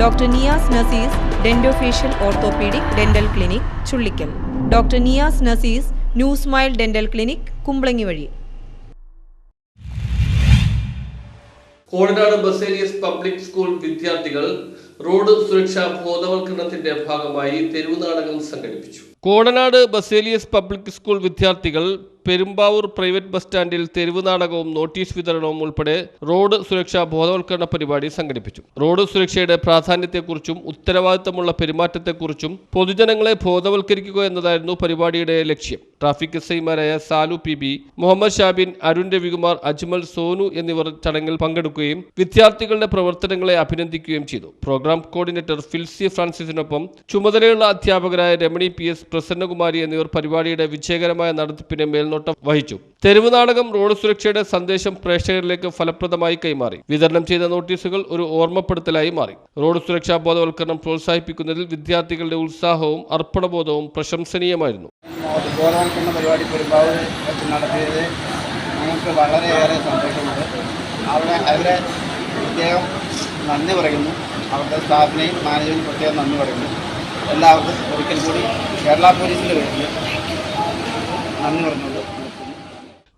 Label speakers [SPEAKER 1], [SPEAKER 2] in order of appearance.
[SPEAKER 1] Doctor Niyas Nasees dentofacial orthopaedic dental clinic Chullikkal. Doctor Niyas Nasees new smile dental clinic Kumbalangi വഴി.
[SPEAKER 2] Kozhinad Baselios public school വിദ്യാർത്ഥികൾ road സുരക്ഷാ ബോധവൽക്കരണത്തിന്റെ ഭാഗമായി തെരുവ് നാടകം സംഘടിപ്പിച്ചു. കോടനാട് ബസേലിയസ് പബ്ലിക് സ്കൂൾ വിദ്യാർത്ഥികൾ പെരുമ്പാവൂർ പ്രൈവറ്റ് ബസ് സ്റ്റാൻഡിൽ തെരുവ് നാടകവും നോട്ടീസ് വിതരണവും ഉൾപ്പെടെ റോഡ് സുരക്ഷാ ബോധവൽക്കരണ പരിപാടി സംഘടിപ്പിച്ചു. റോഡ് സുരക്ഷയുടെ പ്രാധാന്യത്തെക്കുറിച്ചും ഉത്തരവാദിത്തമുള്ള പെരുമാറ്റത്തെക്കുറിച്ചും പൊതുജനങ്ങളെ ബോധവൽക്കരിക്കുക എന്നതായിരുന്നു പരിപാടിയുടെ ലക്ഷ്യം. ട്രാഫിക് എസ് ഐമാരായ സാലു പി ബി മുഹമ്മദ് ഷാബിൻ അരുൺ രവികുമാർ അജ്മൽ സോനു എന്നിവർ ചടങ്ങിൽ പങ്കെടുക്കുകയും വിദ്യാർത്ഥികളുടെ പ്രവർത്തനങ്ങളെ അഭിനന്ദിക്കുകയും ചെയ്തു. പ്രോഗ്രാം കോർഡിനേറ്റർ ഫിൽസി ഫ്രാൻസിസിനൊപ്പം ചുമതലയുള്ള അധ്യാപകരായ രമണി പി എസ് പ്രസന്നകുമാരി എന്നിവർ പരിപാടിയുടെ വിജയകരമായ നടത്തിപ്പിന് മേൽനോട്ടം വഹിച്ചു. തെരുവ് നാടകം റോഡ് സുരക്ഷയുടെ സന്ദേശം പ്രേക്ഷകരിലേക്ക് ഫലപ്രദമായി കൈമാറി. വിതരണം ചെയ്ത നോട്ടീസുകൾ ഒരു ഓർമ്മപ്പെടുത്തലായി മാറി. റോഡ് സുരക്ഷാ ബോധവൽക്കരണം പ്രോത്സാഹിപ്പിക്കുന്നതിൽ വിദ്യാർത്ഥികളുടെ ഉത്സാഹവും അർപ്പണബോധവും പ്രശംസനീയമായിരുന്നു.
[SPEAKER 3] ബോധവൽക്കരണ പരിപാടി നടത്തിയത് ഞങ്ങൾക്ക് വളരെയേറെ സന്തോഷമുണ്ട്. അവിടെ അവരെ പ്രത്യേകം നന്ദി പറയുന്നു. അവരുടെ സ്റ്റാഫിനെയും മാനേജ്മെന്റ് പ്രത്യേകം നന്ദി പറയുന്നു. എല്ലാവർക്കും ഒരിക്കൽ കൂടി കേരള പോലീസിന്റെ പേരിൽ നന്ദി പറഞ്ഞുകൊണ്ട്